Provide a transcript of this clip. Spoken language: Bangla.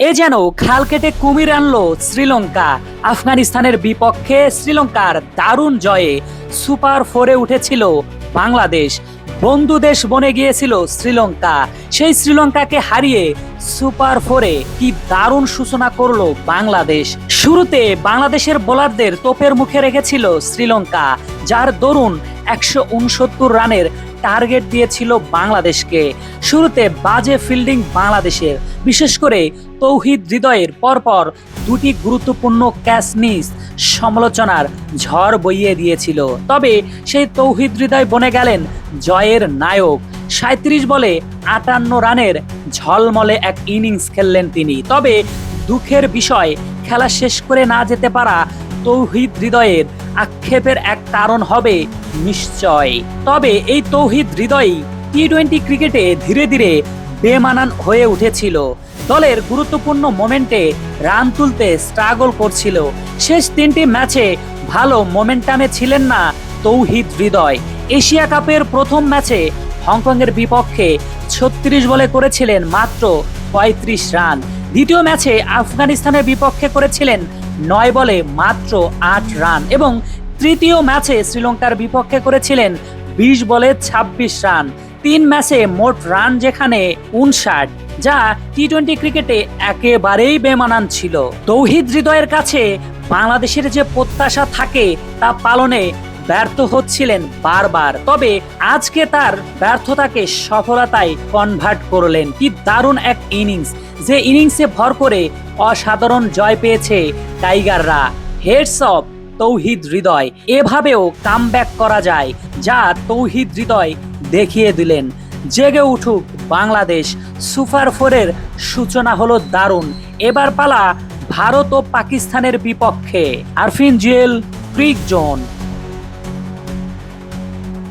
এ যেন খাল কেটে কুমির আনলো শ্রীলঙ্কা। আফগানিস্তানের বিপক্ষে শ্রীলঙ্কার দারুণ জয়ে সুপার ফোরে উঠেছিল বাংলাদেশ। বন্ধু দেশ বনে গিয়েছিল শ্রীলঙ্কা। সেই শ্রীলঙ্কাকে হারিয়ে সুপার ফোরে কি দারুণ সূচনা করল বাংলাদেশ। শুরুতে বাংলাদেশের বোলারদের তোপের মুখে রেখেছিল শ্রীলঙ্কা, যার দরুন একশো উনসত্তর রানের টার্গেট দিয়েছিল বাংলাদেশকে। শুরুতে বাজে ফিল্ডিং বাংলাদেশের। বিশেষ করে তৌহিদ হৃদয়ের পরপর দুটি গুরুত্বপূর্ণ ক্যাচ মিস সমালোচনার ঝড় বইয়ে দিয়েছিল। তবে সেই তৌহিদ হৃদয় বনে গেলেন জয়ের নায়ক। সাঁত্রিশ বলে আটান্ন রানের ঝলমলে এক ইনিংস খেললেন তিনি। তবে দুঃখের বিষয়, খেলা শেষ করে না যেতে পারা তৌহিদ হৃদয়ের আক্ষেপের এক কারণ হবে নিশ্চয়। তবে এই তৌহিদ হৃদয়ই টি টোয়েন্টি ক্রিকেটে ধীরে ধীরে বেমানান হয়ে উঠেছিল। দলের গুরুত্বপূর্ণ মোমেন্টে রান তুলতে স্ট্রাগল করছিল। শেষ তিনটি ম্যাচে ভালো মোমেন্টামে ছিলেন না তৌহিদ হৃদয়। এশিয়া কাপের প্রথম ম্যাচে হংকংয়ের বিপক্ষে ছত্রিশ বলে করেছিলেন মাত্র পঁয়ত্রিশ রান। দ্বিতীয় ম্যাচে আফগানিস্তানের বিপক্ষে করেছিলেন নয় বলে মাত্র আট রান এবং তৃতীয় ম্যাচে শ্রীলঙ্কার বিপক্ষে করেছিলেন বিশ বলে ২৬ রান। তিন ম্যাচে মোট রান যেখানে উনষাট যা টি টোয়েন্টি ক্রিকেটে একেবারেই বেমানান ছিল। তৌহিদ হৃদয়ের কাছে বাংলাদেশের যে প্রত্যাশা থাকে তা পালনে ব্যর্থ হচ্ছিলেন বারবার। তবে আজকে তার ব্যর্থতাকে সফলতায় কনভার্ট করলেন। কি দারুণ এক ইনিংস যে ইনিংসে ভর করে অসাধারণ জয় পেয়েছে টাইগাররা। Hats off Towhid Hridoy. এভাবেও কামব্যাক করা যায়, যা তৌহিদ হৃদয় দেখিয়ে দিলেন। জেগে উঠুক বাংলাদেশ। সুপার ফোরের সূচনা হলো দারুণ। এবার পালা ভারত ও পাকিস্তানের বিপক্ষে। Arfin Jewel, cric zone.